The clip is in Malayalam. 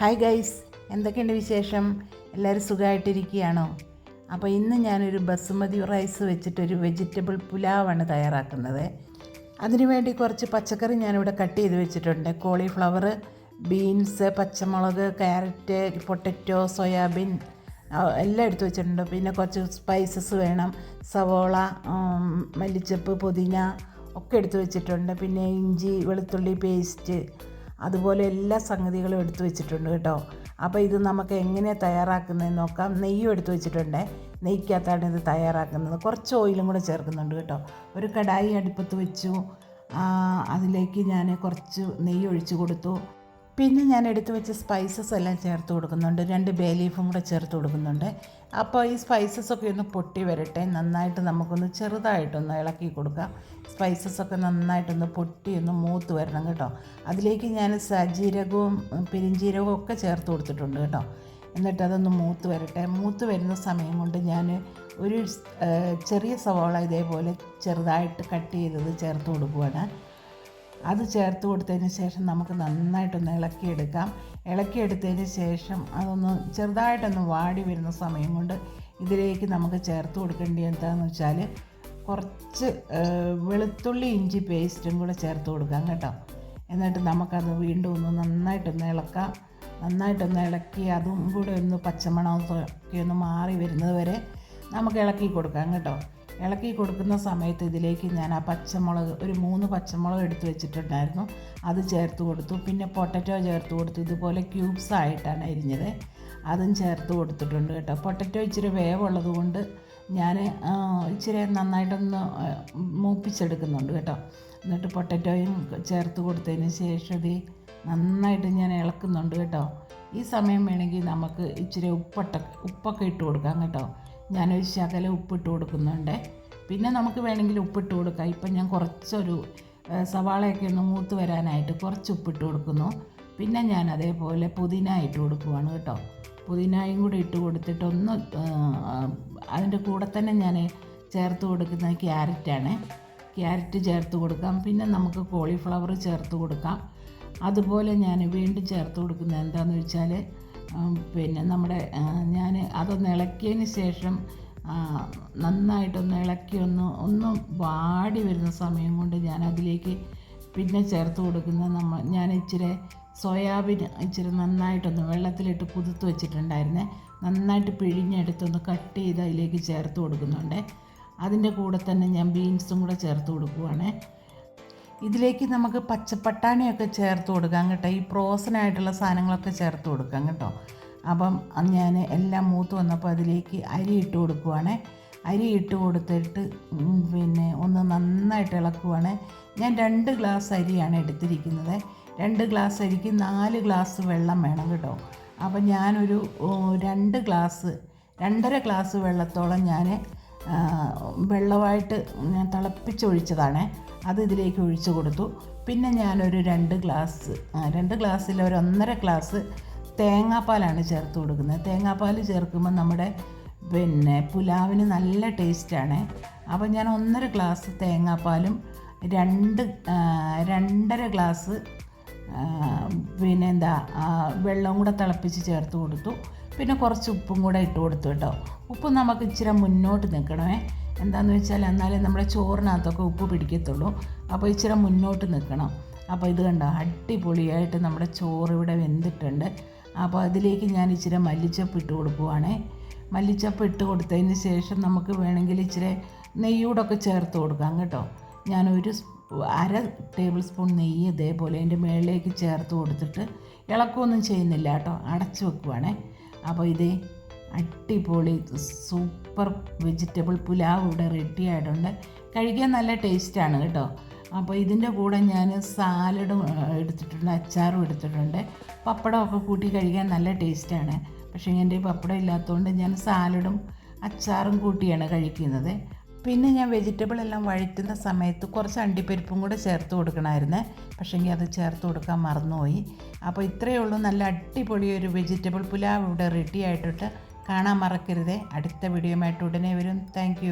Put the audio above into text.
ഹായ് ഗൈസ് എന്തൊക്കെയുണ്ട് വിശേഷം? എല്ലാവരും സുഖമായിട്ടിരിക്കുകയാണോ? അപ്പോൾ ഇന്ന് ഞാനൊരു ബസുമതി റൈസ് വെച്ചിട്ടൊരു വെജിറ്റബിൾ പുലാവാണ് തയ്യാറാക്കുന്നത്. അതിനുവേണ്ടി കുറച്ച് പച്ചക്കറി ഞാനിവിടെ കട്ട് ചെയ്ത് വെച്ചിട്ടുണ്ട്. കോളിഫ്ലവർ ബീൻസ് പച്ചമുളക് ക്യാരറ്റ് പൊട്ടറ്റോ സോയാബീൻ എല്ലാം എടുത്തു വെച്ചിട്ടുണ്ട്. പിന്നെ കുറച്ച് സ്പൈസസ് വേണം. സവോള മല്ലിച്ചപ്പ് പുതിന ഒക്കെ എടുത്തു വെച്ചിട്ടുണ്ട്. പിന്നെ ഇഞ്ചി വെളുത്തുള്ളി പേസ്റ്റ് അതുപോലെ എല്ലാ സംഗതികളും എടുത്തു വെച്ചിട്ടുണ്ട് കേട്ടോ. അപ്പോൾ ഇത് നമുക്ക് എങ്ങനെ തയ്യാറാക്കുന്നതെന്ന് നോക്കാം. നെയ്യും എടുത്തു വെച്ചിട്ടുണ്ട്. നെയ്ക്കകത്താണ് ഇത് തയ്യാറാക്കുന്നത്. കുറച്ച് ഓയിലും കൂടെ ചേർക്കുന്നുണ്ട് കേട്ടോ. ഒരു കടായി അടുപ്പത്ത് വെച്ചു. അതിലേക്ക് ഞാൻ കുറച്ച് നെയ്യ് ഒഴിച്ചു കൊടുത്തു. പിന്നെ ഞാൻ എടുത്തു വെച്ച സ്പൈസസ് എല്ലാം ചേർത്ത് കൊടുക്കുന്നുണ്ട്. രണ്ട് ബേ ലീഫും കൂടെ ചേർത്ത് കൊടുക്കുന്നുണ്ട്. അപ്പോൾ ഈ സ്പൈസസ് ഒക്കെ ഒന്ന് പൊട്ടി വരട്ടെ. നന്നായിട്ട് നമുക്കൊന്ന് ചെറുതായിട്ടൊന്ന് ഇളക്കി കൊടുക്കാം. സ്പൈസസ് ഒക്കെ നന്നായിട്ടൊന്ന് പൊട്ടി ഒന്ന് മൂത്ത് വരണം കേട്ടോ. അതിലേക്ക് ഞാൻ സജീരകവും പെരിഞ്ജീരകവും ഒക്കെ ചേർത്ത് കൊടുത്തിട്ടുണ്ട് കേട്ടോ. എന്നിട്ട് അതൊന്ന് മൂത്ത് വരട്ടെ. മൂത്ത് വരുന്ന സമയം കൊണ്ട് ഞാൻ ഒരു ചെറിയ സവാള ഇതേപോലെ ചെറുതായിട്ട് കട്ട് ചെയ്തത് ചേർത്ത് കൊടുക്കുവാണ്. അത് ചേർത്ത് കൊടുത്തതിന് ശേഷം നമുക്ക് നന്നായിട്ടൊന്ന് ഇളക്കിയെടുക്കാം. ഇളക്കിയെടുത്തതിന് ശേഷം അതൊന്ന് ചെറുതായിട്ടൊന്ന് വാടി വരുന്ന സമയം കൊണ്ട് ഇതിലേക്ക് നമുക്ക് ചേർത്ത് കൊടുക്കേണ്ടി എന്താണെന്ന് വെച്ചാൽ കുറച്ച് വെളുത്തുള്ളി ഇഞ്ചി പേസ്റ്റും കൂടെ ചേർത്ത് കൊടുക്കാം കേട്ടോ. എന്നിട്ട് നമുക്കത് വീണ്ടും ഒന്ന് നന്നായിട്ടൊന്ന് ഇളക്കാം. നന്നായിട്ടൊന്ന് ഇളക്കി അതും കൂടെ ഒന്ന് പച്ചമണമൊക്കെ ഒന്ന് മാറി വരുന്നത് വരെ നമുക്ക് ഇളക്കി കൊടുക്കാം കേട്ടോ. ഇളക്കി കൊടുക്കുന്ന സമയത്ത് ഇതിലേക്ക് ഞാൻ ആ പച്ചമുളക് ഒരു മൂന്ന് പച്ചമുളക് എടുത്ത് വെച്ചിട്ടുണ്ടായിരുന്നു. അത് ചേർത്ത് കൊടുത്തു. പിന്നെ പൊട്ടറ്റോ ചേർത്ത് കൊടുത്തു. ഇതുപോലെ ക്യൂബ്സ് ആയിട്ടാണ് അരിഞ്ഞത്. അതും ചേർത്ത് കൊടുത്തിട്ടുണ്ട് കേട്ടോ. പൊട്ടറ്റോ ഇച്ചിരി വേവുള്ളത് കൊണ്ട് ഞാൻ ഇച്ചിരി നന്നായിട്ടൊന്ന് മൂപ്പിച്ചെടുക്കുന്നുണ്ട് കേട്ടോ. എന്നിട്ട് പൊട്ടറ്റോയും ചേർത്ത് കൊടുത്തതിന് ശേഷം ഇത് നന്നായിട്ട് ഞാൻ ഇളക്കുന്നുണ്ട് കേട്ടോ. ഈ സമയം വേണമെങ്കിൽ നമുക്ക് ഇച്ചിരി ഉപ്പട്ട ഉപ്പൊക്കെ ഇട്ട് കൊടുക്കാം കേട്ടോ. ഞാനൊരു ശകലം ഉപ്പിട്ട് കൊടുക്കുന്നുണ്ട്. പിന്നെ നമുക്ക് വേണമെങ്കിൽ ഉപ്പിട്ട് കൊടുക്കാം. ഇപ്പം ഞാൻ കുറച്ചൊരു സവാളയൊക്കെ ഒന്ന് മൂത്ത് വരാനായിട്ട് കുറച്ച് ഉപ്പിട്ട് കൊടുക്കുന്നു. പിന്നെ ഞാൻ അതേപോലെ പുതിന ഇട്ട് കൊടുക്കുവാണ് കേട്ടോ. പുതിനായും കൂടി ഇട്ട് കൊടുത്തിട്ട് ഒന്ന് അതിന്റെ കൂടെ തന്നെ ഞാൻ ചേർത്ത് കൊടുക്കുന്നത് ക്യാരറ്റാണ്. ക്യാരറ്റ് ചേർത്ത് കൊടുക്കാം. പിന്നെ നമുക്ക് കോളിഫ്ലവർ ചേർത്ത് കൊടുക്കാം. അതുപോലെ ഞാൻ വീണ്ടും ചേർത്ത് കൊടുക്കുന്നത് എന്താണെന്ന് വെച്ചാൽ പിന്നെ നമ്മുടെ ഞാൻ അതൊന്ന് ഇളക്കിയതിന് ശേഷം നന്നായിട്ടൊന്ന് ഇളക്കി ഒന്ന് ഒന്ന് വാടി വരുന്ന സമയം കൊണ്ട് ഞാൻ അതിലേക്ക് പിന്നെ ചേർത്ത് കൊടുക്കുന്ന നമ്മൾ ഞാൻ ഇച്ചിരി സോയാബീൻ ഇച്ചിരി നന്നായിട്ടൊന്ന് വെള്ളത്തിലിട്ട് കുതിർത്ത് വെച്ചിട്ടുണ്ടായിരുന്നേ. നന്നായിട്ട് പിഴിഞ്ഞെടുത്തൊന്ന് കട്ട് ചെയ്ത് അതിലേക്ക് ചേർത്ത് കൊടുക്കുന്നുണ്ട്. അതിന്റെ കൂടെ തന്നെ ഞാൻ ബീൻസും കൂടെ ചേർത്ത് കൊടുക്കുവാണേ. ഇതിലേക്ക് നമുക്ക് പച്ചപ്പട്ടാണിയൊക്കെ ചേർത്ത് കൊടുക്കാം കേട്ടോ. ഈ പ്രോസനായിട്ടുള്ള സാധനങ്ങളൊക്കെ ചേർത്ത് കൊടുക്കാം കേട്ടോ. അപ്പം ഞാൻ എല്ലാം മൂത്ത് വന്നപ്പോൾ അതിലേക്ക് അരി ഇട്ട് കൊടുക്കുവാണേ. അരി ഇട്ട് കൊടുത്തിട്ട് പിന്നെ ഒന്ന് നന്നായിട്ട് ഇളക്കുവാണ്. ഞാൻ രണ്ട് ഗ്ലാസ് അരിയാണ് എടുത്തിരിക്കുന്നത്. രണ്ട് ഗ്ലാസ് അരിക്ക് നാല് ഗ്ലാസ് വെള്ളം വേണം കേട്ടോ. അപ്പം ഞാനൊരു രണ്ട് ഗ്ലാസ് രണ്ടര ഗ്ലാസ് വെള്ളത്തോളം ഞാൻ വെള്ളമായിട്ട് ഞാൻ തിളപ്പിച്ചൊഴിച്ചതാണ്. അത് ഇതിലേക്ക് ഒഴിച്ചു കൊടുത്തു. പിന്നെ ഞാനൊരു രണ്ട് ഗ്ലാസ് രണ്ട് ഗ്ലാസ്സിൽ ഒരു ഒന്നര ഗ്ലാസ് തേങ്ങാപ്പാലാണ് ചേർത്ത് കൊടുക്കുന്നത്. തേങ്ങാപ്പാൽ ചേർക്കുമ്പോൾ നമ്മുടെ പിന്നെ പുലാവിന് നല്ല ടേസ്റ്റാണ്. അപ്പോൾ ഞാൻ ഒന്നര ഗ്ലാസ് തേങ്ങാപ്പാലും രണ്ട് രണ്ടര ഗ്ലാസ് പിന്നെ എന്താ വെള്ളവും വെള്ളം കൂടെ തിളപ്പിച്ച് ചേർത്ത് കൊടുത്തു. പിന്നെ കുറച്ച് ഉപ്പും കൂടെ ഇട്ട് കൊടുത്തു കേട്ടോ. ഉപ്പ് നമുക്ക് ഇച്ചിരി മുന്നോട്ട് നിൽക്കണമേ. എന്താണെന്ന് വെച്ചാൽ എന്നാലേ നമ്മുടെ ചോറിനകത്തൊക്കെ ഉപ്പ് പിടിക്കത്തുള്ളൂ. അപ്പോൾ ഇച്ചിരി മുന്നോട്ട് നിൽക്കണം അപ്പോൾ ഇത് കണ്ടോ? അടിപൊളിയായിട്ട് നമ്മുടെ ചോറ് ഇവിടെ വെന്തിട്ടുണ്ട്. അപ്പോൾ അതിലേക്ക് ഞാൻ ഇച്ചിരി മല്ലിച്ചപ്പ് ഇട്ട് കൊടുക്കുവാണേ. മല്ലിച്ചപ്പ് ഇട്ട് കൊടുത്തതിന് ശേഷം നമുക്ക് വേണമെങ്കിൽ ഇച്ചിരി നെയ്യൂടൊക്കെ ചേർത്ത് കൊടുക്കാം കേട്ടോ. ഞാനൊരു അര ടേബിൾ സ്പൂൺ നെയ്യ് ഇതേപോലെ അതിന്റെ മുകളിലേക്ക് ചേർത്ത് കൊടുത്തിട്ട് ഇളക്കൊന്നും ചെയ്യുന്നില്ല കേട്ടോ. അടച്ചു വെക്കുവാണേ. അപ്പോൾ ഇത് അടിപൊളി സൂപ്പർ വെജിറ്റബിൾ പുലാവ് ഇവിടെ റെഡി ആയിട്ടുണ്ട്. കഴിക്കാൻ നല്ല ടേസ്റ്റാണ് കേട്ടോ. അപ്പോൾ ഇതിന്റെ കൂടെ ഞാൻ സാലഡും എടുത്തിട്ടുണ്ട് അച്ചാറും എടുത്തിട്ടുണ്ട്. പപ്പടമൊക്കെ കൂട്ടി കഴിക്കാൻ നല്ല ടേസ്റ്റാണ് പക്ഷേ എന്റെ പപ്പടം ഇല്ലാത്തതുകൊണ്ട് ഞാൻ സാലഡും അച്ചാറും കൂട്ടിയാണ് കഴിക്കുന്നത്. പിന്നെ ഞാൻ വെജിറ്റബിൾ എല്ലാം വഴറ്റുന്ന സമയത്ത് കുറച്ച് അണ്ടിപ്പരിപ്പും കൂടെ ചേർത്ത് കൊടുക്കണമായിരുന്നേ പക്ഷേങ്കിൽ അത് ചേർത്ത് കൊടുക്കാൻ മറന്നുപോയി. അപ്പോൾ ഇത്രയേ ഉള്ളൂ. നല്ല അടിപൊളി ഒരു വെജിറ്റബിൾ പുലാവ് ഇവിടെ റെഡി ആയിട്ടിട്ട് കാണാൻ മറക്കരുത്. അടുത്ത വീഡിയോയുമായിട്ട് ഉടനെ വരും. താങ്ക്